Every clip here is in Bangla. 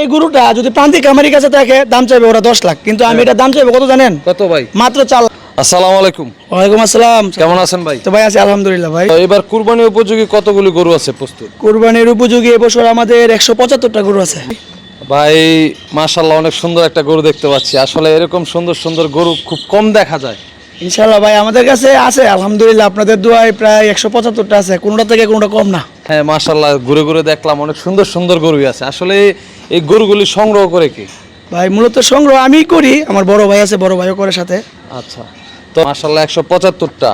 এই গরুটা যদি প্রান্তিক খামারির কাছে থাকে দাম চাইবে ওরা দশ লাখ। কিন্তু আমি এটা দাম চাইব কত জানেন? কত ভাই? মাত্র চার লাখ। আসসালামু আলাইকুম। ওয়ালাইকুম আসসালাম। কেমন আছেন ভাই? তো ভাই আছি আলহামদুলিল্লাহ ভাই। এবার কুরবানি উপযোগী কতগুলি গরু আছে প্রস্তুত? কোরবানির উপযোগী এবছর আমাদের একশো পঁচাত্তরটা গরু আছে। ভাই মাশাল্লাহ অনেক সুন্দর একটা গরু দেখতে পাচ্ছি। আসলে এরকম সুন্দর সুন্দর গরু খুব কম দেখা যায়। ইনশাল্লাহ ভাই আমাদের কাছে আছে। আলহামদুলিল্লাহ আপনাদের দোয়ায় প্রায় একশো পঁচাত্তরটা আছে। কোনোটা থেকে কোনোটা কম না। হ্যাঁ মাশাল্লাহ ঘুরে ঘুরে দেখলাম অনেক সুন্দর সুন্দর গরুই আছে। আসলে এই গরুগুলি সংগ্রহ করে কি? ভাই মূলত সংগ্রহ আমিই করি আমার বড় ভাই আছে বড় ভাইও করে সাথে। আচ্ছা। তো মাশাল্লাহ একশো পঁচাত্তরটা।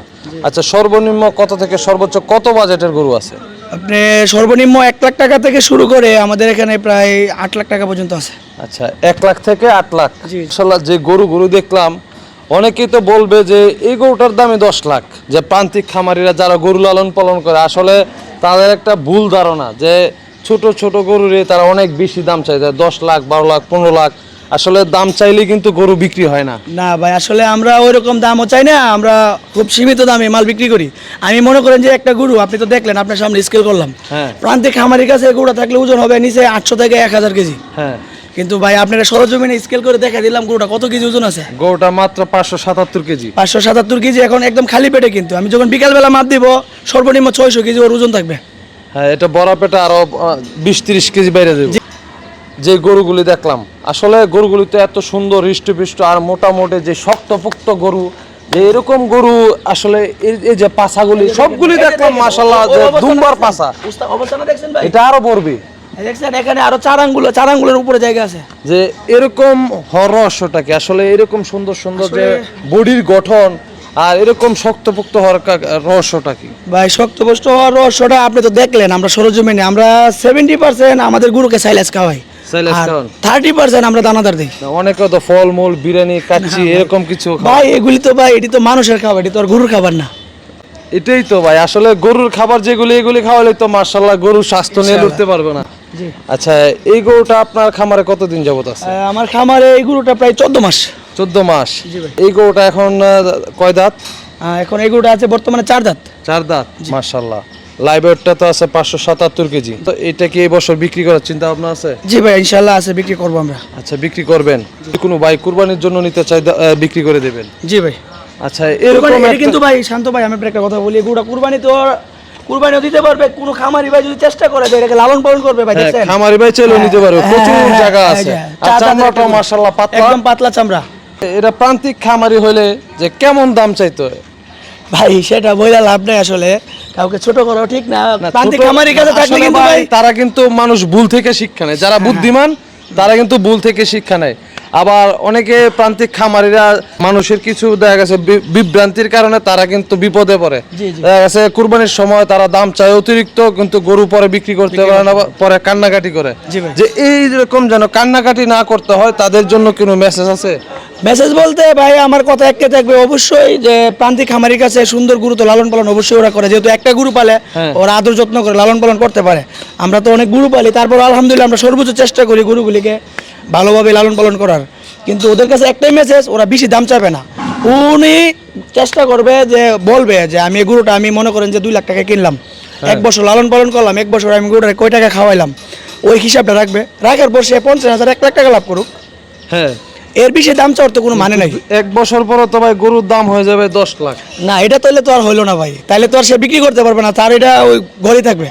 আচ্ছা সর্বনিম্ন কত থেকে সর্বোচ্চ কত বাজেটের গরু আছে? আপনি সর্বনিম্ন এক লাখ টাকা থেকে শুরু করে আমাদের এখানে প্রায় আট লাখ টাকা পর্যন্ত আছে। আচ্ছা এক লাখ থেকে আট লাখ। জি। মাশাল্লাহ যে গরু গরু দেখলাম অনেকেই তো বলবে যে এই গরুটার দামে দশ লাখ যে প্রান্তিক খামারিরা যারা গরু লালন পালন করে আসলে তাদের একটা ভুল ধারণা যে ছোট ছোট গরুরে তারা অনেক বেশি দাম চাই দশ লাখ বারো লাখ পনেরো লাখ। আসলে দাম চাইলে কিন্তু গরু বিক্রি হয় না। না ভাই আসলে আমরা ওই রকম দামও চাই না আমরা খুব সীমিত দামে মাল বিক্রি করি। আমি মনে করেন যে একটা গরু আপনি তো দেখলেন আপনার সামনে স্কেল করলাম। হ্যাঁ। প্রান্তিক খামারির কাছে গরুটা থাকলে ওজন হবে নিচে আটশো থেকে এক হাজার কেজি। হ্যাঁ। কিন্তু ভাই আপনারা সরজমিনে স্কেল করে দেখা দিলাম গরুটা কত কেজি ওজন আছে। গরুটা মাত্র পাঁচশো সাতাত্তর কেজি। পাঁচশো সাতাত্তর কেজি এখন একদম খালি পেটে কিন্তু। আমি যখন বিকালবেলা মাপ দিব সর্বনিম্ন ছয়শো কেজি ওর ওজন থাকবে। হ্যাঁ এটা বড় পেটে আরও বিশ তিরিশ কেজি বাইরে দেবে যে গরুগুলি দেখলাম আসলে গরুগুলি তো এত সুন্দর হৃষ্টপুষ্ট আর মোটামুটি যে শক্তপোক্ত গরু যে এরকম গরু আসলে এই- যে পাছাগুলি সবগুলি দেখলাম মাসাল্লাহ যে দুম্বার পাছা। এটা আরও পড়বে দেখছেন এখানে আরও চার আঙ্গুলো চার আঙ্গুলের উপরে জায়গা আছে। যে এরকম হর রহস্যটা কি আসলে এরকম সুন্দর সুন্দর যে বডির গঠন আর এরকম শক্তপোক্ত হওয়ার রহস্যটা কি? ভাই শক্তপোষ্ট হওয়ার রহস্যটা আপনি তো দেখলেন আমরা সরজমিনে আমরা সেভেন্টি পার্সেন্ট আমাদের গরুকে সাইলেস খাওয়াই। থার্টি পার্সেন্ট আমরা দানাদার দিই। অনেকে তো ফল মূল বিরিয়ানি কাচ্চি এরকম কিছু। ভাই এগুলি তো ভাই এটি তো মানুষের খাবার এটি তো আর গরুর খাবার না। এটাই তো ভাই আসলে গরুর খাবার যেগুলি এগুলি খাওয়ালে তো মার্শাল্লাহ গরুর স্বাস্থ্য নিয়ে ইনশাআল্লাহ। পারবে না। আচ্ছা এই গরুটা আপনার খামারে কতদিন যাবত আছে? আমার খামারে এই গরুটা প্রায় চোদ্দ মাস। চোদ্দ মাস। এই গরুটা এখন কয় দাঁত? এখন এই গরুটা আছে বর্তমানে চার দাঁত। চার দাঁত মার্শাল্লাহ তো আছে পাঁচশো সাতাত্তর কেজি। তো এটা কি এই বছর বিক্রি করার চিন্তা ভাবনা আছে? জি ভাই ইনশাল্লাহ আছে বিক্রি করব আমরা। আচ্ছা বিক্রি করবেন। কোনো ভাই কুরবানির জন্য নিতে চাই বিক্রি করে দেবেন। জি ভাই। আচ্ছা এরকম কিন্তু ভাই শান্ত ভাই আমি একটা কথা বলি গরুটা কুরবানি তো কুরবানিও দিতে পারবে কোনো খামারি ভাই যদি চেষ্টা করে যে এটাকে লালন পালন করবে ভাই হ্যাঁ, খামারি ভাই চাইলেও নিতে পারবে। হ্যাঁ, প্রচুর হ্যাঁ, জায়গা হ্যাঁ, আছে। হ্যাঁ, আর চামড়াটা। মার্শাল্লাহ পাতলা। একদম পাতলা চামড়া। এটা প্রান্তিক খামারি হলে যে কেমন দাম চাইতো? ভাই সেটা বইলা লাভ নেই আসলে। কাউকে ছোট করা ঠিক না? প্রান্তিক খামারির কাছে থাকলে কিন্তু ভাই, তারা কিন্তু মানুষ ভুল থেকে শিক্ষা নেয়। যারা বুদ্ধিমান তারা কিন্তু ভুল থেকে শিক্ষা নেয়। আবার অনেকে প্রান্তিক খামারিরা মানুষের কিছু দেখা গেছে বিভ্রান্তির কারণে তারা কিন্তু বিপদে পড়ে। দেখা গেছে কুরবানির সময় তারা দাম চায় অতিরিক্ত কিন্তু গরু পরে বিক্রি করতে পারে না পরে। কান্নাকাটি করে। যে এই রকম যেন কান্নাকাটি না করতে হয় তাদের জন্য কোনো মেসেজ আছে? মেসেজ বলতে ভাই আমার কথা একটা থাকবে অবশ্যই যে প্রান্তিক খামারির কাছে সুন্দর গুরু তো লালন পালন অবশ্যই ওরা করে। যেহেতু একটা গুরু পালে হ্যাঁ। ওরা আদর যত্ন করে লালন পালন করতে পারে। আমরা তো অনেক গুরু পালি তারপর আলহামদুলিল্লাহ আমরা সর্বোচ্চ চেষ্টা করি গরুগুলিকে ভালোভাবে লালন পালন করার। কিন্তু ওদের কাছে একটাই মেসেজ ওরা বেশি দাম চাবে না। উনি চেষ্টা করবে যে বলবে যে আমি এই গরুটা আমি মনে করেন যে দুই লাখ টাকা কিনলাম। হ্যাঁ। এক বছর লালন পালন করলাম এক বছর আমি গরুটা কয় টাকা খাওয়াইলাম? ওই হিসাবটা রাখবে। রাখার পর সে পঞ্চাশ হাজার এক লাখ টাকা লাভ করুক। হ্যাঁ। এর বেশি দাম চাওয়ার তো কোনো মানে নাই। এক বছর পরে তো ভাই গরুর দাম হয়ে যাবে দশ লাখ। না এটা তাহলে তো আর হইল না ভাই। তাহলে তো আর সে বিক্রি করতে পারবে না তার এটা ওই ঘরেই থাকবে।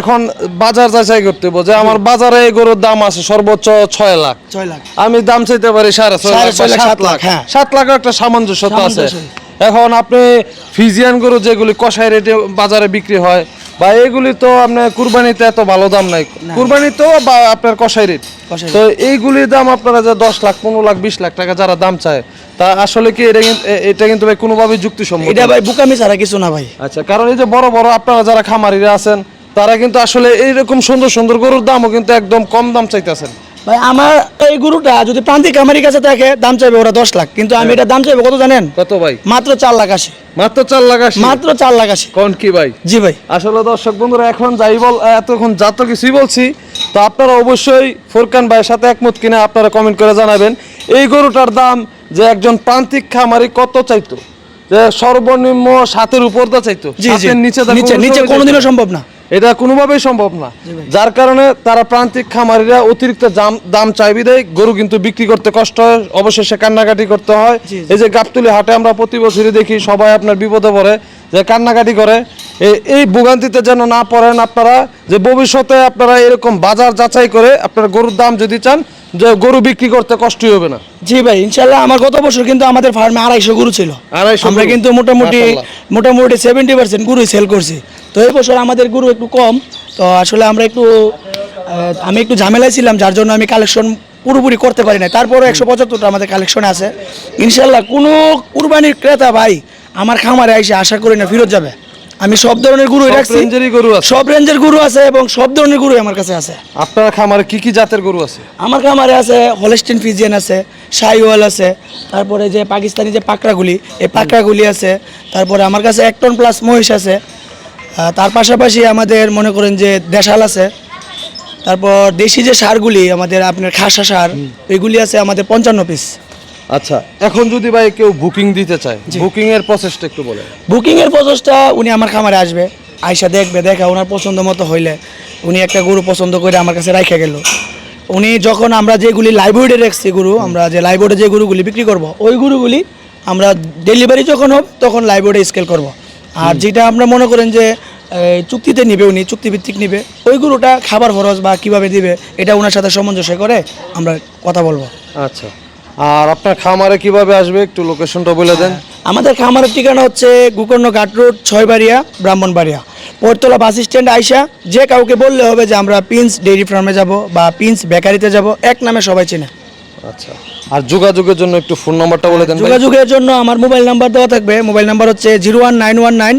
এখন বাজার যাচাই করতে হবে যে আমার বাজারে এই গরুর দাম আছে সর্বোচ্চ ছয় লাখ। ছয় লাখ। আমি দাম চাইতে পারি সাড়ে ছয় লাখ বা লাখ, সাত সাত লাখ হ্যাঁ। সাত একটা সামঞ্জস্যতা আছে। এখন আপনি ফিজিয়ান গরু যেগুলি কষাই রেটে বাজারে বিক্রি হয় বা এগুলি তো আপনার কুরবানিতে এত ভালো দাম নাই। কুরবানিতেও বা আপনার কষাই রেট তো এইগুলির দাম আপনারা যে দশ লাখ পনেরো লাখ বিশ লাখ টাকা যারা দাম চায় তা আসলে কি এটা কিন্তু ভাই এটা কিন্তু ভাই কোনোভাবে যুক্তিসম্মত এটা ভাই বুকামি ছাড়া কিছু না ভাই। আচ্ছা কারণ এই যে বড় বড় আপনারা যারা খামারিরা আছেন তারা কিন্তু আসলে এইরকম সুন্দর সুন্দর গরুর দামও কিন্তু একদম কম দাম চাইতেছেন। ভাই আমার এই গরুটা যদি প্রান্তিক খামারির কাছে থাকে দাম চাইবে ওরা দশ লাখ। কিন্তু আমি এটা দাম চাইব কত জানেন? কত ভাই? মাত্র চার লাখ আশি। মাত্র চার লাখ আশি? মাত্র চার লাখ আশি। কোন কি ভাই? জি ভাই। আসলে দর্শক বন্ধুরা এখন যাই বল এতক্ষণ যত কিছুই বলছি তো আপনারা অবশ্যই ফোরকান ভাইয়ের সাথে একমত কিনা আপনারা কমেন্ট করে জানাবেন। এই গরুটার দাম যে একজন প্রান্তিক খামারি কত চাইতো? যে সর্বনিম্ন সাতের উপর দা চাইতো? নিচে নিচে কোনোদিনও সম্ভব না। এটা কোনোভাবেই সম্ভব না। যার কারণে তারা প্রান্তিক খামারিরা অতিরিক্ত দাম দাম চাইবি দেয় গরু কিন্তু বিক্রি করতে কষ্ট হয় অবশেষে কান্নাকাটি করতে হয়। এই যে গাবতুলি হাটে আমরা প্রতি বছরই দেখি সবাই আপনার বিপদে পড়ে যে কান্নাকাটি করে। এই ভোগান্তিতে যেন না পড়েন আপনারা যে ভবিষ্যতে আপনারা এরকম বাজার যাচাই করে আপনারা গরুর দাম যদি চান যে গরু বিক্রি করতে কষ্টই হবে না। জি ভাই ইনশাল্লাহ আমার গত বছর কিন্তু আমাদের ফার্মে আড়াইশো গরু ছিল। 250 আমরা কিন্তু মোটামুটি মোটামুটি সেভেন্টি পার্সেন্ট গরুই সেল করছি। তো এই বছর আমাদের গরু একটু কম তো আসলে আমরা একটু আমি একটু ঝামেলায় ছিলাম যার জন্য আমি কালেকশন পুরোপুরি করতে পারি না তারপরে একশো পঁচাত্তরটা আমাদের কালেকশন আছে। ইনশাল্লাহ কোনো কুরবানির ক্রেতা ভাই আমার খামারে এসে আশা করি না ফেরত যাবে। আমি সব ধরনের গরু রাখছি। রেঞ্জেরই গরু আছে। সব রেঞ্জের গরু আছে এবং সব ধরনের গরু আমার কাছে আছে। আপনারা খামারে কি কি জাতের গরু আছে? আমার খামারে আছে হলেস্টিন ফিজিয়ান আছে শাইওয়াল আছে তারপরে যে পাকিস্তানি যে পাকড়াগুলি এই পাকড়াগুলি আছে তারপরে আমার কাছে এক টন প্লাস মহিষ আছে। তার পাশাপাশি আমাদের মনে করেন যে দেশাল আছে। তারপর দেশি যে সারগুলি আমাদের আপনার খাসা সার এগুলি আছে আমাদের পঞ্চান্ন পিস আচ্ছা এখন যদি ভাই কেউ বুকিং দিতে চায় বুকিং এর প্রসেসটা একটু বলেন। বুকিংয়ের প্রসেসটা উনি আমার খামারে আসবে আয়সা দেখবে দেখা ওনার পছন্দ মতো হইলে উনি একটা গরু পছন্দ করে আমার কাছে রাখা গেল। উনি যখন আমরা যেগুলি লাইব্রেরিতে রাখছি গরু আমরা যে লাইব্রেরিতে যে গরুগুলি বিক্রি করব ওই গরুগুলি আমরা ডেলিভারি যখন হবে তখন লাইব্রেরিতে স্কেল করব। আর যেটা আমরা মনে করেন যে চুক্তিতে নিবে উনি চুক্তিভিত্তিক নিবে ওই গরুটা খাবার খরচ বা কীভাবে দিবে এটা ওনার সাথে সামঞ্জস্য করে আমরা কথা বলব। আচ্ছা। আর আপনার খামারে কীভাবে আসবে? একটু লোকেশনটা বলে দেন। আমাদের খামারের ঠিকানা হচ্ছে Gokarna Ghat road Chhaybaria Brahmanbaria. Paratala bus stand আইসা যে কাউকে বললে হবে যে আমরা পিন্স ডেইরি ফার্মে যাব বা পিন্স বেকারিতে যাব এক নামে সবাই চেনে। আচ্ছা। আর যোগাযোগের জন্য একটু ফোন নাম্বারটা বলে দেন যোগাযোগের জন্য আমার মোবাইল নাম্বার দেওয়া থাকবে। মোবাইল নাম্বার হচ্ছে zero one nine one nine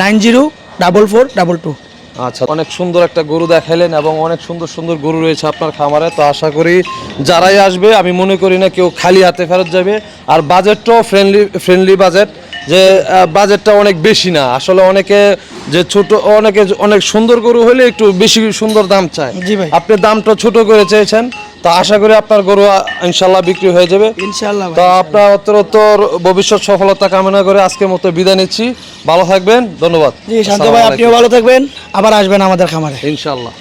nine zero double four double two আচ্ছা অনেক সুন্দর একটা গরু দেখাইলেন এবং অনেক সুন্দর সুন্দর গরু রয়েছে আপনার খামারে। তো আশা করি যারাই আসবে আমি মনে করি না কেউ খালি হাতে ফেরত যাবে। আর বাজেটটাও ফ্রেন্ডলি ফ্রেন্ডলি বাজেট যে বাজেটটা অনেক বেশি না। আসলে অনেকে যে ছোট অনেকে অনেক সুন্দর গরু হলে একটু বেশি সুন্দর দাম চায়। জি ভাই। আপনি দামটা ছোট করে চেয়েছেন তো আশা করি আপনার গরু ইনশাল্লাহ বিক্রি হয়ে যাবে। ইনশাল্লাহ তো আপনার উত্তরোত্তর ভবিষ্যৎ সফলতা কামনা করে আজকের মতো বিদায় নিচ্ছি। ভালো থাকবেন ধন্যবাদ। জি শান্ত ভাই আপনিও ভালো থাকবেন। আবার আসবেন আমাদের খামারে। ইনশাল্লাহ